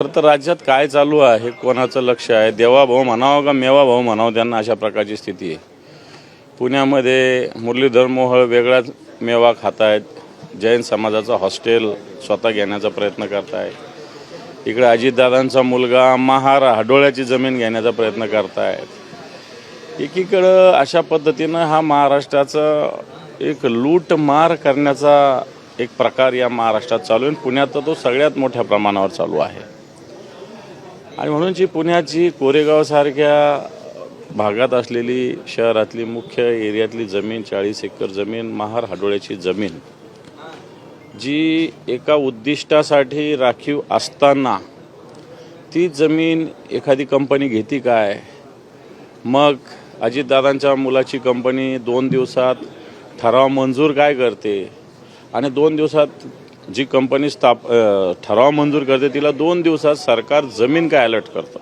खरं तर राज्यात काय चालू आहे कोणाचं लक्ष आहे? देवाभाऊ म्हणावं का मेवा भाऊ म्हणावं? त्यांना अशा प्रकारची स्थिती आहे. पुण्यामध्ये मुरलीधर मोहळ वेगळाच मेवा खात आहेत जैन समाजाचं हॉस्टेल स्वतः घेण्याचा प्रयत्न करताय. इकडे अजितदादांचा मुलगा महार हाडोळ्याची जमीन घेण्याचा प्रयत्न करतायत. एकीकडं अशा पद्धतीनं हा महाराष्ट्राचा एक लूटमार करण्याचा एक प्रकार या महाराष्ट्रात चालू आहे. आणि पुण्यात तो सगळ्यात मोठ्या प्रमाणावर चालू आहे. आणि म्हणून जी पुण्याची कोरेगावसारख्या भागात असलेली शहरातली मुख्य एरियातली जमीन चाळीस एकर जमीन महार हाडोळ्याची जमीन जी एका उद्दिष्टासाठी राखीव असताना ती जमीन एखादी कंपनी घेते काय? मग अजितदादांच्या मुलाची कंपनी दोन दिवसात ठराव मंजूर काय करते? आणि दोन दिवसात जी कंपनी स्थाप ठराव मंजूर करते तिला दोन दिवसात सरकार जमीन काय अलर्ट करतं.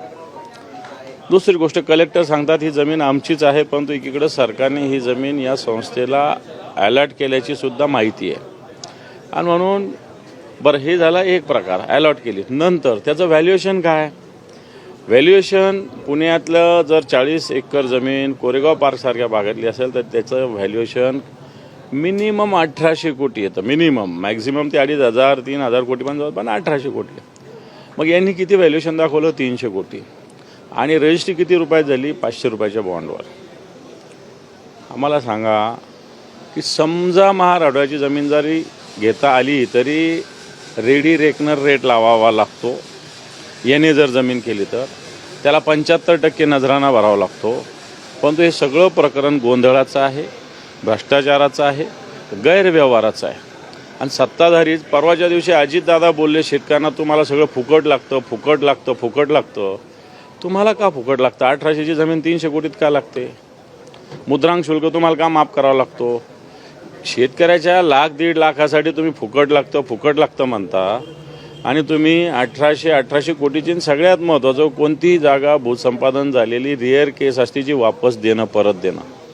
दुसरी गोष्ट कलेक्टर सांगतात ही जमीन आमचीच आहे परंतु एकीकडे सरकारने ही जमीन या संस्थेला अलर्ट केल्याची सुद्धा माहिती आहे. आणि म्हणून बरं हे झाला एक प्रकार अलॉट केली. नंतर त्याचं व्हॅल्युएशन काय? व्हॅल्युएशन पुण्यातलं जर चाळीस एकर जमीन कोरेगाव पार्कसारख्या भागातली असेल तर त्याचं व्हॅल्युएशन मिनिमम अठराशे कोटी येतं मिनिमम. मॅक्झिमम ते अडीच हजार तीन हजार कोटी पण जाऊ पण अठराशे कोटी मग यांनी किती व्हॅल्युएशन दाखवलं? तीनशे कोटी. आणि रजिस्ट्री किती रुपयात झाली? पाचशे रुपयाच्या बॉन्डवर आम्हाला सांगा की समजा महाराष्ट्राची जमीन घेता आली तरी रेडी रेकनर रेट लावावा लागतो. याने जर जमीन केली तर. त्याला पंच्याहत्तर टक्के नजराना भरावा लागतो. पण हे सगळं प्रकरण गोंधळाचं आहे. भ्रष्टाचाराचा आहे गैरव्यवहाराचं आहे. आणि सत्ताधारी परवाच्या दिवशी अजितदादा बोलले शेतकऱ्यांना तुम्हाला सगळं फुकट लागतं फुकट लागतं फुकट लागतं. तुम्हाला का फुकट लागतं? अठराशेची जमीन तीनशे कोटीत का लागते? मुद्रांक शुल्क तुम्हाला का माफ करावा लागतो? शेतकऱ्याच्या लाख दीड लाखासाठी तुम्ही फुकट लागतं फुकट लागतं म्हणता. आणि तुम्ही अठराशे अठराशे कोटीची सगळ्यात महत्त्वाचं कोणतीही जागा भूसंपादन झालेली रिअर केस असते जी वापस देणं परत देणं.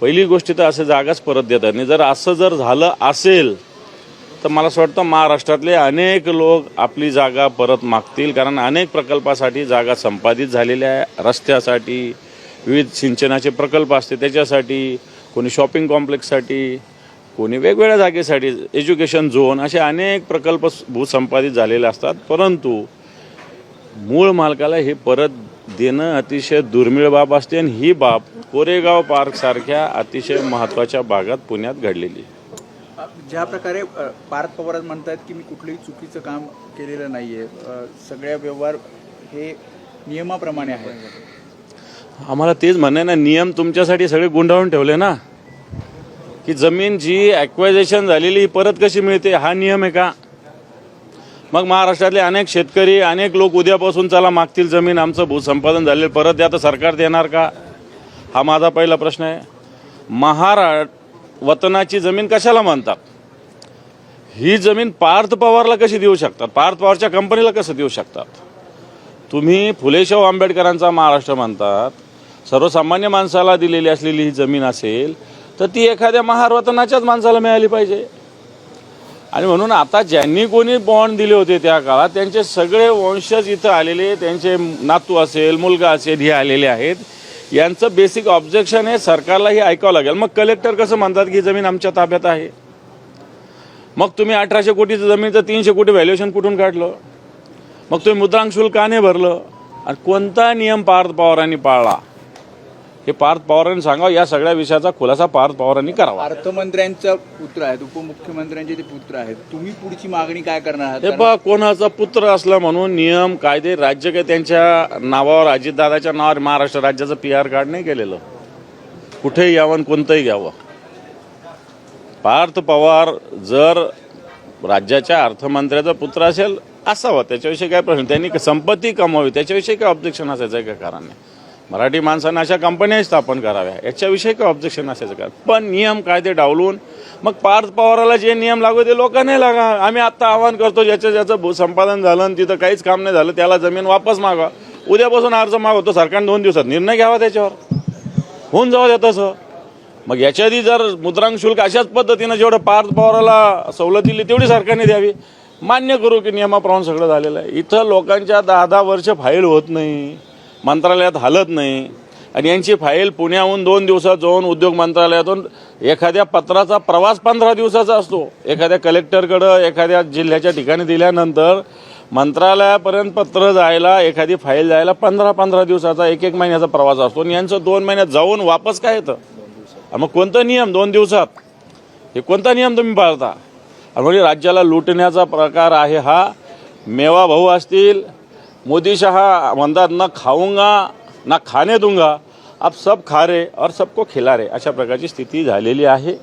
पहिली गोष्ट तर असं जागाच परत देतात. नाही जर असं जर झालं असेल तर मला असं वाटतं महाराष्ट्रातले अनेक लोक आपली जागा परत मागतील. कारण अनेक प्रकल्पासाठी जागा संपादित झालेल्या आहे. रस्त्यासाठी विविध सिंचनाचे प्रकल्प असते. त्याच्यासाठी कोणी शॉपिंग कॉम्प्लेक्ससाठी कोणी वेगवेगळ्या जागेसाठी एज्युकेशन झोन असे अनेक प्रकल्प भूसंपादित झालेले असतात. परंतु मूळ मालकाला हे परत देणं अतिशय दुर्मिळ बाब असते. आणि ही बाब कोरेगाव पार्कसारख्या अतिशय महत्त्वाच्या भागात पुण्यात घडलेली. ज्या प्रकारे पार्थ पवार म्हणतात की मी कुठलंही चुकीचं काम केलेलं नाही आहे सगळ्या व्यवहार हे नियमाप्रमाणे आहे आम्हाला तेच म्हणणं आहे ना नियम तुमच्यासाठी सगळे गुंडाळून ठेवले ना? की जमीन जी ॲक्वायझेशन झालेली ही परत कशी मिळते हा नियम आहे का? मग महाराष्ट्रातले अनेक शेतकरी अनेक लोक उद्यापासून चला मागतील जमीन आमचं भूसंपादन झालेलं परत द्या तर सरकार देणार का? हा माझा पहिला प्रश्न आहे. महारा वतनाची जमीन कशाला मानतात? ही जमीन पार्थ पवारला कशी देऊ शकतात? पार्थ पवारच्या कंपनीला कसं देऊ शकतात? तुम्ही फुलेशाहू आंबेडकरांचा महाराष्ट्र म्हणतात सर्वसामान्य माणसाला दिलेली असलेली ही जमीन असेल तर ती एखाद्या महारवतनाच्याच माणसाला मिळाली पाहिजे. आणि म्हणून आता ज्यांनी कोणी बॉन्ड दिले होते त्या काळात त्यांचे सगळे वंशज इथं आलेले त्यांचे नातू असेल मुलगा असेल हे आलेले आहेत. यांचं बेसिक ऑब्जेक्शन आहे सरकारलाही ऐकावं लागेल. मग कलेक्टर कसं म्हणतात की जमीन आमच्या ताब्यात आहे? मग तुम्ही अठराशे कोटीचं जमीनचं तीनशे कोटी व्हॅल्युएशन कुठून काढलं? मग तुम्ही मुद्रांक शुल्क का नाही भरलं? आणि कोणता नियम पार्थ पवारांनी पाळला? हे पार्थ पवारांनी सांगावं या सगळ्या विषयाचा खुलासा पार्थ पवारांनी करावा. अर्थमंत्र्यांचा पुत्र आहेत उपमुख्यमंत्र्यांचे ते पुत्र आहेत. तुम्ही पुढची मागणी काय करणार आहात हे पहा कोणाचा पुत्र असला म्हणून नियम कायदे राज्य काय त्यांच्या नावावर अजितदादाच्या नावावर महाराष्ट्र राज्याचं पी आर कार्ड नाही केलेलं. कुठेही यावं आणि कोणतंही घ्यावं. पार्थ पवार जर राज्याच्या अर्थमंत्र्याचा पुत्र असेल असावा. त्याच्याविषयी काय प्रश्न? त्यांनी संपत्ती कमावी त्याच्याविषयी काय ऑब्जेक्शन असायचं काय कारण नाही मराठी माणसांना अशा कंपन्याही स्थापन कराव्या. याच्याविषयी काय ऑब्जेक्शन असायचं का? पण नियम कायदे डावलून मग पार्थ पवाराला जे नियम लागू ते लोकांनी लागा. आम्ही आत्ता आवाहन करतो ज्याचं ज्याचं भूसंपादन झालं आणि तिथं काहीच काम नाही झालं त्याला जमीन वापस मागा. उद्यापासून अर्ज मागवतो सरकारने दोन दिवसात. निर्णय घ्यावा त्याच्यावर. होऊन जाऊ त्या तसं मग याच्या आधी जर मुद्रांक शुल्क अशाच पद्धतीनं जेवढं पार्थ पवाराला सवलत दिली तेवढी सरकारने द्यावी. मान्य करू की नियमाप्रमाणे सगळं झालेलं आहे. इथं लोकांच्या दहा दहा वर्ष फाईल होत नाही. मंत्रालयात हालत नाही. आणि यांची फाईल पुण्याहून दोन दिवसात जाऊन उद्योग मंत्रालयातून एखाद्या पत्राचा प्रवास पंधरा दिवसाचा असतो. एखाद्या कलेक्टरकडं एखाद्या जिल्ह्याच्या ठिकाणी दिल्यानंतर मंत्रालयापर्यंत पत्र जायला एखादी फाईल जायला पंधरा पंधरा दिवसाचा एक एक महिन्याचा प्रवास असतो. आणि यांचं दोन महिन्यात जाऊन वापस काय येतं? मग कोणता नियम दोन दिवसात? हे कोणता नियम तुम्ही पाळता? म्हणजे राज्याला लुटण्याचा प्रकार आहे हा. मेवा भाऊ असतील मोदी शाह म्हणतात ना खाऊंगा ना खाणे दूंगा आप सब खा रे और सबको खिला रे अशा प्रकारची स्थिती झालेली आहे.